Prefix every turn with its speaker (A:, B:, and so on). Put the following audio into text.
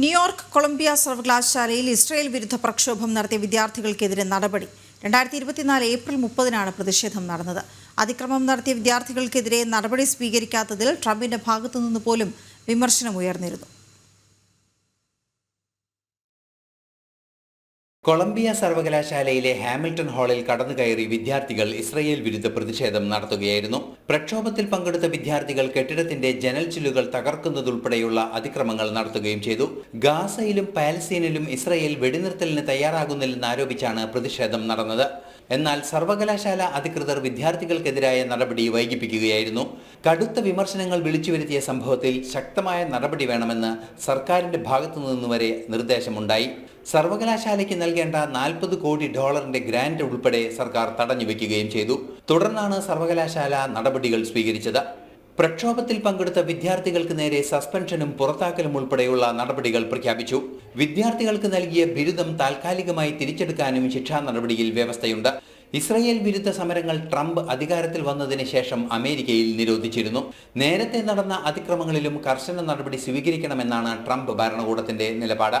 A: New York Colombia സർവകലാശാലയിൽ Israel വിരുദ്ധ പ്രക്ഷോഭം നടത്തിയ വിദ്യാർത്ഥികൾക്കെതിരെ നടപടി. രണ്ടായിരത്തി ഇരുപത്തിനാല് ഏപ്രിൽ മുപ്പതിനാണ് പ്രതിഷേധം നടന്നത്. അതിക്രമം നടത്തിയ വിദ്യാർത്ഥികൾക്കെതിരെ നടപടി സ്വീകരിക്കാത്തതിൽ ട്രംപിന്റെ ഭാഗത്തുനിന്ന് പോലും വിമർശനം ഉയർന്നിരുന്നു.
B: കൊളംബിയ സർവകലാശാലയിലെ ഹാമിൽട്ടൺ ഹാളിൽ കടന്നു കയറി വിദ്യാർത്ഥികൾ ഇസ്രയേൽ വിരുദ്ധ പ്രതിഷേധം നടത്തുകയായിരുന്നു. പ്രക്ഷോഭത്തിൽ പങ്കെടുത്ത വിദ്യാർത്ഥികൾ കെട്ടിടത്തിന്റെ ജനൽ ചില്ലുകൾ തകർക്കുന്നതുൾപ്പെടെയുള്ള അതിക്രമങ്ങൾ നടത്തുകയും ചെയ്തു. ഗാസയിലും പാലസ്തീനിലും ഇസ്രയേൽ വെടിനിർത്തലിന് തയ്യാറാകുന്നില്ലെന്ന് ആരോപിച്ചാണ് പ്രതിഷേധം നടന്നത്. എന്നാൽ സർവകലാശാല അധികൃതർ വിദ്യാർത്ഥികൾക്കെതിരായ നടപടി വൈകിപ്പിക്കുകയായിരുന്നു. കടുത്ത വിമർശനങ്ങൾ വിളിച്ചുവരുത്തിയ സംഭവത്തിൽ ശക്തമായ നടപടി വേണമെന്ന് സർക്കാരിന്റെ ഭാഗത്തുനിന്നുവരെ നിർദ്ദേശമുണ്ടായി. സർവകലാശാലയ്ക്ക് നൽകേണ്ട നാൽപ്പത് കോടി ഡോളറിന്റെ ഗ്രാന്റ് ഉൾപ്പെടെ സർക്കാർ തടഞ്ഞുവെക്കുകയും ചെയ്തു. തുടർന്നാണ് സർവകലാശാല നടപടികൾ സ്വീകരിച്ചത്. പ്രക്ഷോഭത്തിൽ പങ്കെടുത്ത വിദ്യാർത്ഥികൾക്ക് നേരെ സസ്പെൻഷനും പുറത്താക്കലും ഉൾപ്പെടെയുള്ള നടപടികൾ പ്രഖ്യാപിച്ചു. വിദ്യാർത്ഥികൾക്ക് നൽകിയ ബിരുദം താൽക്കാലികമായി തിരിച്ചെടുക്കാനും ശിക്ഷാ നടപടിയിൽ വ്യവസ്ഥയുണ്ട്. ഇസ്രയേൽ വിരുദ്ധ സമരങ്ങൾ ട്രംപ് അധികാരത്തിൽ വന്നതിന് ശേഷം അമേരിക്കയിൽ നിരോധിച്ചിരുന്നു. നേരത്തെ നടന്ന അതിക്രമങ്ങളിലും കർശന നടപടി സ്വീകരിക്കണമെന്നാണ് ട്രംപ് ഭരണകൂടത്തിന്റെ നിലപാട്.